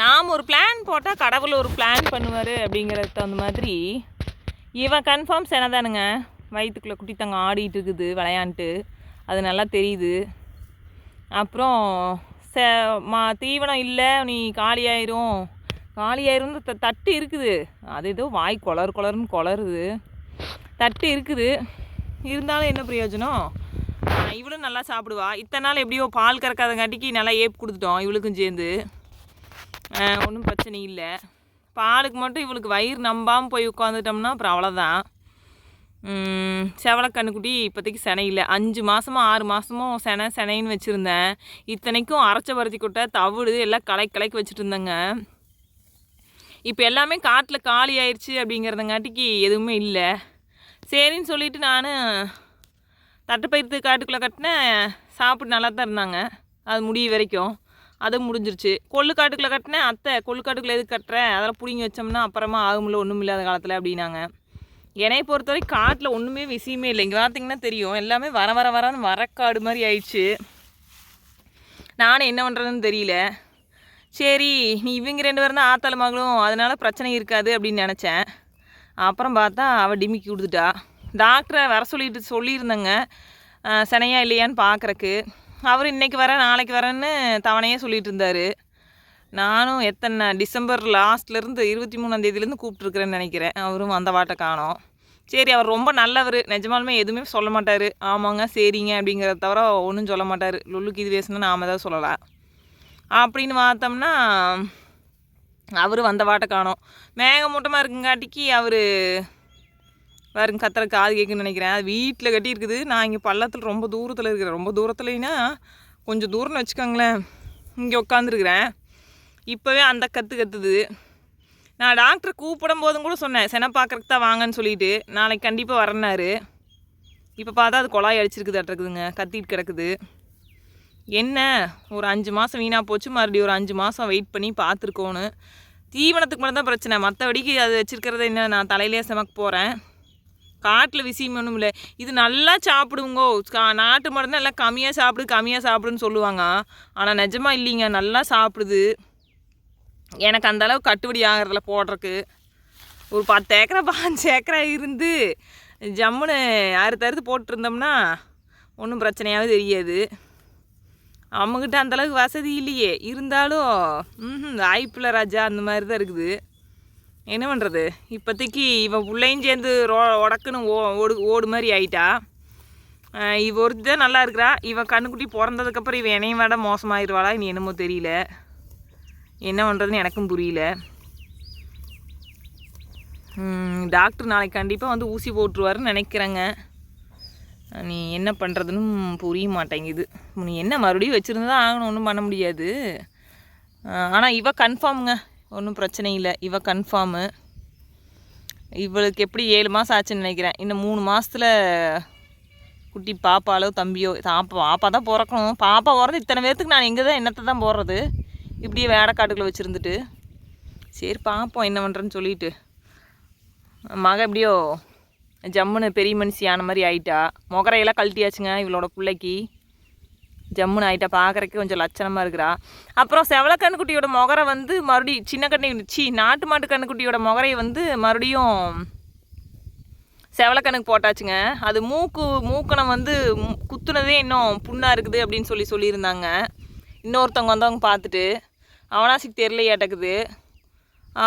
நாம் ஒரு பிளான் போட்டால் கடவுள் ஒரு பிளான் பண்ணுவார் அப்படிங்கிறது தகுந்த மாதிரி இவன் கன்ஃபார்ம் செனதானுங்க வயிற்றுக்குள்ளே குட்டி தங்க ஆடிட்டு இருக்குது விளையாண்ட்டு அது நல்லா தெரியுது. அப்புறம் ச மா தீவனம் இல்லை நீ காலியாயிரும். காலியாயிரும் த தட்டு இருக்குது. அது ஏதோ வாய் கொளறு கொளருன்னு கொளருது தட்டு இருக்குது. இருந்தாலும் என்ன பிரயோஜனம்? இவளும் நல்லா சாப்பிடுவா. இத்தனை நாள் எப்படியோ பால் கறக்காதங்காட்டிக்கு நல்லா ஏப் கொடுத்துட்டோம் இவளுக்கும் சேர்ந்து. ஒன்றும் பிரச்சனை இல்லை. பாலுக்கு மட்டும் இவளுக்கு வயிறு நம்பாமல் போய் உட்காந்துட்டோம்னா அப்புறம் அவ்வளோதான் செவலக்கண்ணுக்குட்டி இப்போதைக்கு செனை இல்லை. அஞ்சு மாதமும் ஆறு மாதமும் செனை செனைன்னு வச்சுருந்தேன். இத்தனைக்கும் அரைச்ச பருத்தி கொட்டை தவிடு எல்லாம் கலை கலைக்கு வச்சுட்டு இருந்தேங்க. இப்போ எல்லாமே காட்டில் காலி ஆயிடுச்சு அப்படிங்கிறதுங்காட்டிக்கு எதுவுமே இல்லை. சரின்னு சொல்லிட்டு நான் தட்டைப்பயிர்த்து காட்டுக்குள்ளே கட்டினேன் சாப்பிட்டு நல்லா தான் இருந்தாங்க. அது முடிய வரைக்கும். அது முடிஞ்சிருச்சு. கொள்ளுக்காட்டுக்குள்ளே கட்டினேன் அத்தை கொள்ளுக்காட்டுக்குள்ளே எது எதுக்கு கட்டுறேன் அதெல்லாம் பிடிங்கி வச்சோம்னா அப்புறமா ஆகும்ல ஒன்றும் இல்லாத காலத்தில் அப்படின்னாங்க. என்னை பொறுத்தவரை காட்டில் ஒன்றுமே விஷயமே இல்லை. இங்கே பார்த்தீங்கன்னா தெரியும். எல்லாமே வர வர வரன்னு வரக்காடு மாதிரி ஆயிடுச்சு. நானும் என்ன பண்ணுறதுன்னு தெரியல. சரி நீ இவங்க ரெண்டு பேரும் தான் ஆத்தாள் மகளும் அதனால் பிரச்சனை இருக்காது அப்படின்னு நினச்சேன். அப்புறம் பார்த்தா அவள் டிமிக்கி கொடுத்துட்டா. டாக்டரை வர சொல்லிட்டு சொல்லியிருந்தேங்க. சனையா இல்லையான்னு பார்க்குறக்கு. அவர் இன்னைக்கு வரேன் நாளைக்கு வரேன்னு தவணையே சொல்லிட்டு இருந்தார். நானும் எத்தனை டிசம்பர் லாஸ்ட்லேருந்து இருபத்தி மூணாந்தேதியிலேருந்து கூப்பிட்ருக்குறேன்னு நினைக்கிறேன். அவரும் அந்த வாட்டை காணோம். சரி அவர் ரொம்ப நல்லவர். நிஜமாலுமே எதுவுமே சொல்ல மாட்டார். ஆமாங்க சரிங்க அப்படிங்கிறத தவிர ஒன்றும் சொல்ல மாட்டார். லுல்லுக்கு இது பேசுனா நாம தான் சொல்லலாம் அப்படின்னு பார்த்தோம்னா அவர் வந்த வாட்டை காணோம். மேகமூட்டமாக இருக்குங்காட்டிக்கு அவர் பாருங்க கத்துற காது கேட்குன்னு நினைக்கிறேன். அது வீட்டில் கட்டியிருக்குது. நான் இங்கே பள்ளத்தில் ரொம்ப தூரத்தில் இருக்கிறேன். ரொம்ப தூரத்துலனா கொஞ்சம் தூரம்னு வச்சுக்கோங்களேன். இங்கே உட்காந்துருக்குறேன் இப்போவே அந்த கற்று கத்துது. நான் டாக்டர் கூப்பிடும் போதும் கூட சொன்னேன் செனை பார்க்குறக்கு தான் வாங்கன்னு சொல்லிட்டு. நாளைக்கு கண்டிப்பாக வரேன்னாரு. இப்போ பார்த்தா அது குழாய் அடிச்சிருக்குது அட்டுருக்குதுங்க கத்திட்டு கிடக்குது. என்ன? ஒரு அஞ்சு மாதம் வீணாக போச்சு. மறுபடியும் ஒரு அஞ்சு மாதம் வெயிட் பண்ணி பார்த்துருக்கோன்னு. தீவனத்துக்கு மட்டும் தான் பிரச்சனை. மற்றபடிக்கு அது வச்சுருக்கிறத என்ன நான் தலையிலே செமக்க போகிறேன் காட்டில் விஷயம் ஒன்றும் இல்லை. இது நல்லா சாப்பிடுங்கோ. கா- நாட்டு மருந்து நல்லா எல்லாம் கம்மியாக சாப்பிடு கம்மியாக சாப்பிடுன்னு சொல்லுவாங்க. ஆனால் நிஜமாக இல்லைங்க. நல்லா சாப்பிடுது. எனக்கு அந்த அளவு கட்டுப்படி ஆகிறதுல போடுறக்கு ஒரு பத்து ஏக்கரா பாஞ்சு ஏக்கரா இருந்து ஜம்முன்னு அறுத்து அறுத்து போட்டிருந்தோம்னா ஒன்றும் பிரச்சனையாவது தெரியாது. அவங்ககிட்ட அந்தளவுக்கு வசதி இல்லையே. இருந்தாலும் ம் வாய்ப்பில்லை ராஜா அந்த மாதிரி தான் இருக்குது. என்ன பண்ணுறது இப்போதைக்கு இவன் பிள்ளையும் சேர்ந்து ரோ உடக்குன்னு ஓ ஓடு ஓடு மாதிரி ஆயிட்டா. இவ ஒருத்தி தான் நல்லா இருக்கிறா. இவன் கண்ணுக்குட்டி பிறந்ததுக்கப்புறம் இவன் என்னையும் விட மோசமாயிருவாளா? இனி என்னமோ தெரியல. என்ன பண்ணுறதுன்னு எனக்கும் புரியல. டாக்டர் நாளைக்கு கண்டிப்பாக வந்து ஊசி போட்டுருவாருன்னு நினைக்கிறேங்க. நீ என்ன பண்ணுறதுன்னு புரிய மாட்டேங்குது. நீ என்ன மறுபடியும் வச்சுருந்து தான் ஆகணும். ஒன்றும் பண்ண முடியாது. ஆனால் இவ கன்ஃபார்முங்க ஒன்றும் பிரச்சனை இல்லை. இவ கன்ஃபார்மு இவளுக்கு எப்படி ஏழு மாதம் ஆச்சுன்னு நினைக்கிறேன். இன்னும் மூணு மாதத்தில் குட்டி பாப்பாலோ தம்பியோ பாப்பா பாப்பா தான் பிறக்கணும். பாப்பா போகிறது இத்தனை பேர்த்துக்கு நான் எங்கே தான் என்னத்தை தான் போடுறது? இப்படியே வேடக்காட்டுக்குள்ளே வச்சுருந்துட்டு. சரி பார்ப்போம் என்ன பண்ணுறேன்னு சொல்லிட்டு. மக எப்படியோ ஜம்முன்னு பெரிய மனுஷி ஆன மாதிரி ஆயிட்டா. முகரையெல்லாம் கழட்டியாச்சுங்க இவளோட பிள்ளைக்கு. ஜம்முன்னு ஆயிட்டா பார்க்குறக்கு கொஞ்சம் லட்சணமாக இருக்கிறா. அப்புறம் செவல கண்ணுக்குட்டியோட முகரை வந்து மறுபடியும் சின்ன கண்ணு சி நாட்டு மாட்டு கண்ணுக்குட்டியோட முகரையை வந்து மறுபடியும் செவலக்கணக்கு போட்டாச்சுங்க. அது மூக்கு மூக்கணம் வந்து குத்துனதே இன்னும் புண்ணாக இருக்குது அப்படின்னு சொல்லி சொல்லியிருந்தாங்க. இன்னொருத்தவங்க வந்தவங்க பார்த்துட்டு அவனாசிக்கு ஏட்டக்குது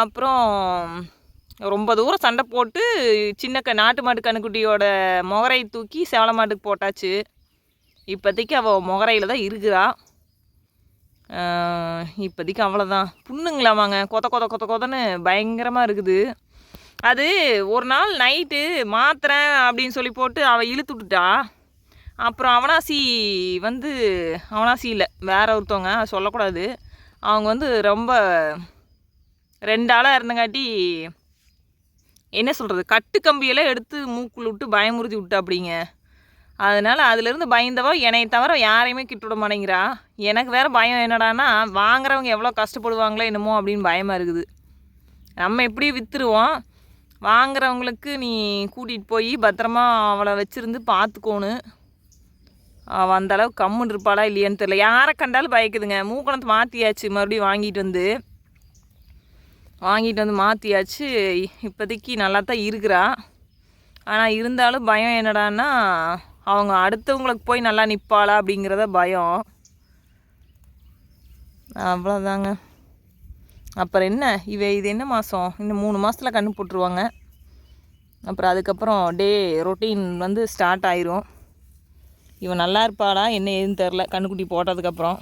அப்புறம் ரொம்ப தூரம் சண்டை போட்டு சின்ன க நாட்டு மாட்டு கண்ணுக்குட்டியோட முகரை தூக்கி செவல மாட்டுக்கு போட்டாச்சு. இப்போதைக்கு அவள் முகரையில் தான் இருக்கிறா. இப்போதைக்கு அவ்வளோதான் புண்ணுங்களாமாங்க கொத கொத கொத கொதன்னு பயங்கரமாக இருக்குது. அது ஒரு நாள் நைட்டு மாத்திரை அப்படின்னு சொல்லி போட்டு அவள் இழுத்து விட்டுட்டா. அப்புறம் அவனாசி வந்து அவனாசி இல்லை வேற ஒருத்தவங்க சொல்லக்கூடாது. அவங்க வந்து ரொம்ப ரெண்டு ஆளாக இருந்தங்காட்டி என்ன சொல்கிறது கட்டு கம்பியெல்லாம் எடுத்து மூக்குள்ள விட்டு பயமுறுத்தி விட்டு அப்படிங்க அதனால் அதுலேருந்து பயந்தவ என்னை தவிர யாரையுமே கிட்ட விட மாட்டேங்கிறா எனக்கு வேறு பயம் என்னடான்னா வாங்குறவங்க எவ்வளோ கஷ்டப்படுவாங்களோ என்னமோ அப்படின்னு பயமாக இருக்குது. நம்ம எப்படி விற்றுருவோம் வாங்குறவங்களுக்கு நீ கூட்டிகிட்டு போய் பத்திரமா அவளை வச்சுருந்து பார்த்துக்கோணும் அவள் அந்த அளவு கம்முன்னு இருப்பாளா இல்லையான்னு தெரியல. யாரை கண்டாலும் பயக்குதுங்க. மூக்கணத்தை மாற்றியாச்சு மறுபடியும் வாங்கிட்டு வந்து. வாங்கிட்டு வந்து மாற்றியாச்சு இப்போதைக்கு நல்லா தான் இருக்கிறா. ஆனால் இருந்தாலும் பயம் என்னடான்னா அவங்க அடுத்தவங்களுக்கு போய் நல்லா நிற்பாளா அப்படிங்கிறத பயம். அவ்வளோதாங்க அப்புறம் என்ன? இவ இது என்ன மாதம் இன்னும் மூணு மாதத்தில் கண்ணு போட்டுருவாங்க. அப்புறம் அதுக்கப்புறம் டே ரொட்டீன் வந்து ஸ்டார்ட் ஆயிரும். இவன் நல்லா இருப்பாளா? என்ன ஏதுன்னு தெரில கண்ணுக்குட்டி போட்டதுக்கப்புறம்.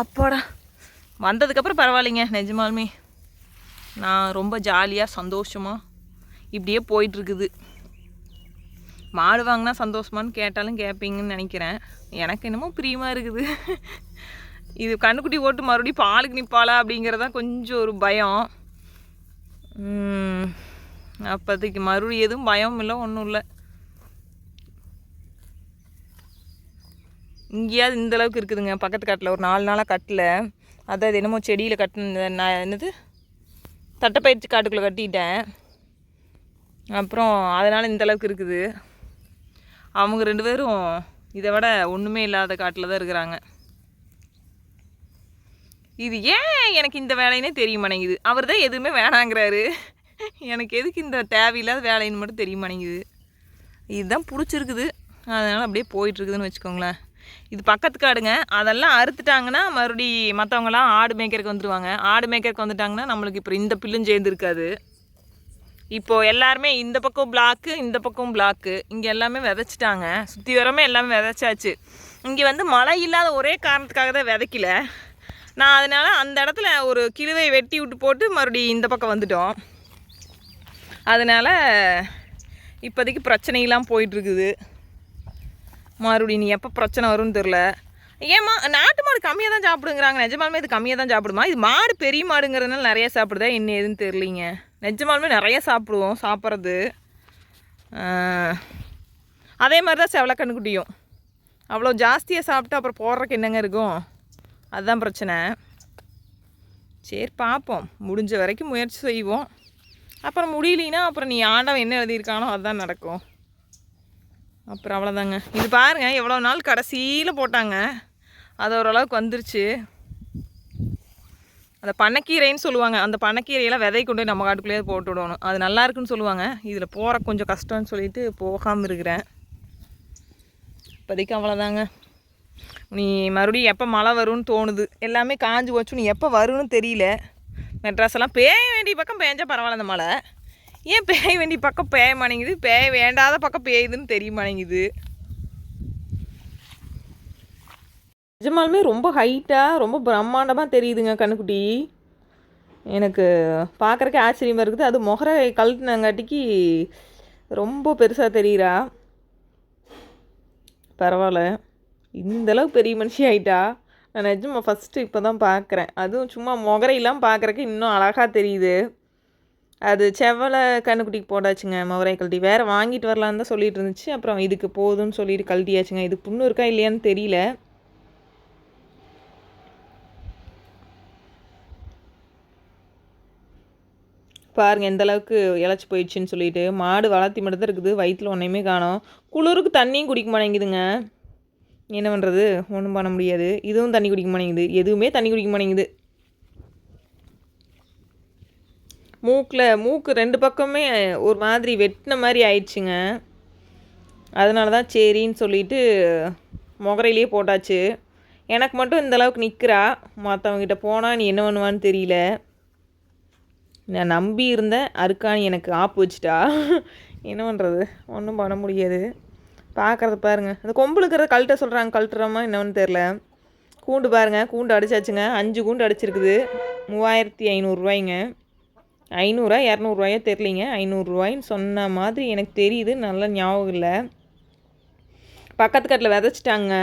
அப்பாடா. வந்ததுக்கப்புறம் பரவாயில்லைங்க நிஜமாலுமே. நான் ரொம்ப ஜாலியாக சந்தோஷமாக இப்படியே போயிட்டுருக்குது மாடு வாங்கினா சந்தோஷமான்னு கேட்டாலும் கேட்பீங்கன்னு நினைக்கிறேன். எனக்கு என்னமோ பிரியமாக இருக்குது. இது கண்ணுக்குட்டி ஓட்டு மறுபடியும் பாலுக்கு நிற்பாளா அப்படிங்கிறதான் கொஞ்சம் ஒரு பயம். அப்போதைக்கு மறுபடியும் எதுவும் பயம் இல்லை ஒன்றும் இல்லை. இங்கேயாவது இந்த அளவுக்கு இருக்குதுங்க. பக்கத்து காட்டில் ஒரு நாலு நாளாக கட்டல. அதாவது என்னமோ செடியில் கட்டின நான் என்னது? தட்டைப்பயிற்சி காட்டுக்குள்ளே கட்டிட்டேன். அப்புறம் அதனால் இந்தளவுக்கு இருக்குது. அவங்க ரெண்டு பேரும் இதை விட ஒன்றுமே இல்லாத காட்டில் தான் இருக்கிறாங்க. இது ஏன் எனக்கு இந்த வேலைன்னே தெரிய மாட்டேங்குது. அவர் தான் எதுவுமே வேணாங்கிறாரு. எனக்கு எதுக்கு இந்த தேவையில்லாத வேலைன்னு மட்டும் தெரிய மாட்டேங்குது. இதுதான் பிடிச்சிருக்குது. அதனால் அப்படியே போயிட்டுருக்குதுன்னு வச்சுக்கோங்களேன். இது பக்கத்து காடுங்க. அதெல்லாம் அறுத்துட்டாங்கன்னா மறுபடி மற்றவங்களாம் ஆடு மேய்க்கருக்கு வந்துடுவாங்க ஆடு மேய்க்கருக்கு வந்துட்டாங்கன்னா நம்மளுக்கு இப்போ இந்த பில்லும் சேர்ந்து இப்போது இப்போ எல்லாருமே இந்த பக்கம் பிளாக்கு இந்த பக்கம் பிளாக்கு இங்கே எல்லாமே விதைச்சிட்டாங்க. சுற்றி வரமே எல்லாமே விதைச்சாச்சு. இங்கே வந்து மழை இல்லாத ஒரே காரணத்துக்காக தான் விதைக்கல. நான் அதனால் அந்த இடத்துல ஒரு கிழுவை வெட்டி விட்டு போட்டு மறுபடியும் இந்த பக்கம் வந்துட்டோம். அதனால் இப்போதைக்கு பிரச்சனையெல்லாம் போயிட்டுருக்குது. மறுபடியும் நீ எப்போ பிரச்சனை வரும்னு தெரில. ஏமா நாட்டு மாடு கம்மியாக தான் சாப்பிடுங்கிறாங்க. நிஜமாலுமே இது கம்மியாக தான் சாப்பிடுமா? இது மாடு பெரிய மாடுங்கிறதுனால நிறைய சாப்பிடுதா? என்ன ஏதுன்னு தெரிலிங்க நிஜமாலுமே நிறைய சாப்பிடுவோம் சாப்பிட்றது. அதே மாதிரி தான் செவலக்கண்ணுக்குட்டியும் அவ்வளோ ஜாஸ்தியாக சாப்பிட்டு அப்புறம் போடுறக்கு என்னங்க இருக்கும்? அதுதான் பிரச்சனை. சரி பார்ப்போம். முடிஞ்ச வரைக்கும் முயற்சி செய்வோம். அப்புறம் முடியலைன்னா அப்புறம் நீ ஆண்டவன் என்ன எழுதியிருக்கானோ அதுதான் நடக்கும். அப்புறம் அவ்வளோதாங்க இது பாருங்கள் எவ்வளோ நாள் கடைசியில் போட்டாங்க. அது ஓரளவுக்கு வந்துருச்சு. அந்த பண்ணக்கீரைன்னு சொல்லுவாங்க. அந்த பண்ணக்கீரையெல்லாம் விதை கொண்டு போய் நம்ம காட்டுக்குள்ளேயே போட்டு விடணும். அது நல்லா இருக்குன்னு சொல்லுவாங்க. இதில் போகிற கொஞ்சம் கஷ்டம்னு சொல்லிட்டு போகாமல் இருக்கிறேன். இப்போதைக்கு அவ்வளோதாங்க. நீ மறுபடியும் எப்போ மழை வரும்னு தோணுது. எல்லாமே காஞ்சு போச்சு. நீ எப்போ வரும்னு தெரியல. மெட்ராஸ் எல்லாம் பேய வேண்டிய பக்கம் பேஞ்சால் பரவாயில்ல அந்த மழை. ஏன் பேய வேண்டிய பக்கம் பேய மாட்டேங்குது? பேய வேண்டாத பக்கம் பேயுதுன்னு தெரிய மாட்டேங்குது. நிஜமாலுமே ரொம்ப ஹைட்டாக ரொம்ப பிரம்மாண்டமாக தெரியுதுங்க கண்ணுக்குட்டி. எனக்கு பார்க்குறக்கே ஆச்சரியமாக இருக்குது. அது முகரை கழட்டினங்காட்டிக்கு ரொம்ப பெருசாக தெரியுறா. பரவாயில்ல. இந்தளவுக்கு பெரிய மனுஷி ஆயிட்டா? நான் நிஜமா ஃபஸ்ட்டு இப்போ தான் பார்க்குறேன். அதுவும் சும்மா முகரையெல்லாம் பார்க்குறக்கு இன்னும் அழகாக தெரியுது. அது செவலை கண்ணுக்குட்டிக்கு போட்டாச்சுங்க முகரை கழட்டி. வேறு வாங்கிட்டு வரலான்னு தான் சொல்லிட்டு இருந்துச்சு. அப்புறம் இதுக்கு போதும்னு சொல்லிட்டு கழட்டியாச்சுங்க. இது புண்ணு இருக்கா இல்லையான்னு தெரியல. பாருங்கள் எந்தளவுக்கு இழைச்சி போயிடுச்சுன்னு சொல்லிட்டு. மாடு வளர்த்தி மட்டும் தான் இருக்குது. வயிற்றில் ஒன்றையுமே காணோம். குளிருக்கு தண்ணியும் குடிக்க மாட்டேங்குதுங்க. என்ன பண்ணுறது ஒன்றும் பண்ண முடியாது. இதுவும் தண்ணி குடிக்க மாட்டேங்குது. எதுவுமே தண்ணி குடிக்க மாட்டேங்குது. மூக்கில் மூக்கு ரெண்டு பக்கமே ஒரு மாதிரி வெட்டின மாதிரி ஆயிடுச்சுங்க. அதனால தான் சரின்னு சொல்லிட்டு முகரையிலே போட்டாச்சு. எனக்கு மட்டும் இந்த அளவுக்கு நிற்கிறா மற்றவங்ககிட்ட போனால் நீ என்ன பண்ணுவான்னு தெரியல. நான் நம்பி இருந்தேன். அருக்காணி எனக்கு ஆப்பு வச்சுட்டா. என்ன பண்ணுறது ஒன்றும் பண்ண முடியாது. பார்க்குறது பாருங்க. அந்த கொம்பு கழட்ட சொல்கிறாங்க கழட்டுறோமா என்னன்னு தெரில கூண்டு பாருங்க. கூண்டு அடிச்சாச்சுங்க. அஞ்சு கூண்டு அடிச்சிருக்குது. மூவாயிரத்தி ஐநூறுரூவாய்ங்க ஐநூறா இரநூறுவாயோ தெரிலிங்க ஐநூறுரூவாயின்னு சொன்ன மாதிரி எனக்கு தெரியுது. நல்ல ஞாபகம் இல்லை. பக்கத்து கட்டில் விதைச்சிட்டாங்க.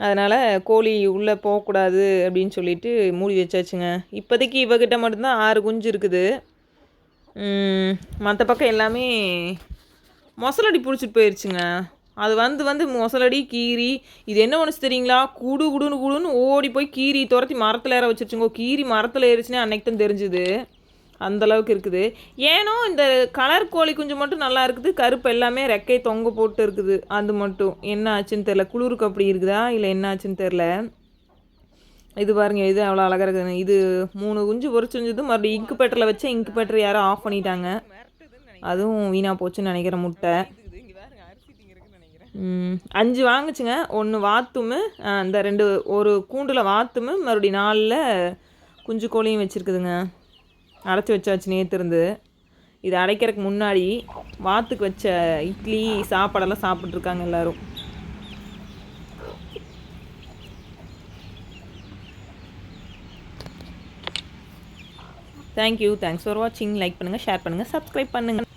அதனால் கோழி உள்ளே போகக்கூடாது அப்படின்னு சொல்லிட்டு மூடி வச்சாச்சுங்க. இப்போதைக்கு இவகிட்ட மட்டும்தான் ஆறு குஞ்சு இருக்குது. மற்ற பக்கம் எல்லாமே மொசலடி பிடிச்சிட்டு போயிடுச்சுங்க அது வந்து வந்து மொசலடி கீரி இது என்ன ஒன்று தெரியுங்களா? குடு குடுன்னு குடுன்னு ஓடி போய் கீரி துரத்தி மரத்தில் ஏற வச்சிருச்சுங்கோ. கீரி மரத்தில் ஏறிச்சுன்னே அன்னைக்கு தான் தெரிஞ்சுது. அந்தளவுக்கு இருக்குது. ஏனோ இந்த கலர் கோழி குஞ்சு மட்டும் நல்லா இருக்குது கருப்பு எல்லாமே ரெக்கை தொங்க போட்டு இருக்குது. அது மட்டும். என்ன ஆச்சுன்னு தெரில குளிருக்கு அப்படி இருக்குதா? இல்லை என்ன ஆச்சுன்னு தெரில இது பாருங்க இது அவ்வளோ அழகாக இருக்குது. இது மூணு குஞ்சு பொறிச்சிருந்தது மறுபடியும் இங்கு பேட்டரில் வச்சு இங்கு பேட்டர் யாரோ ஆஃப் பண்ணிட்டாங்க. அதுவும் வீணாக போச்சுன்னு நினைக்கிறேன் முட்டை. அஞ்சு வாங்குச்சுங்க. ஒன்று வாத்துமு இந்த ரெண்டு ஒரு கூண்டில் வாத்துமு மறுபடி நாலில் குஞ்சு கோழியும் வச்சுருக்குதுங்க. அடைச்சி வச்சாச்சு நேற்று இருந்து. இது அடைக்கிறதுக்கு முன்னாடி வாத்துக்கு வச்ச இட்லி சாப்பாடெல்லாம் சாப்பிட்ருக்காங்க எல்லோரும். தேங்க்யூ தேங்க்ஸ் ஃபார் வாட்சிங் லைக் பண்ணுங்கள் ஷேர் பண்ணுங்கள் சப்ஸ்கிரைப் பண்ணுங்கள்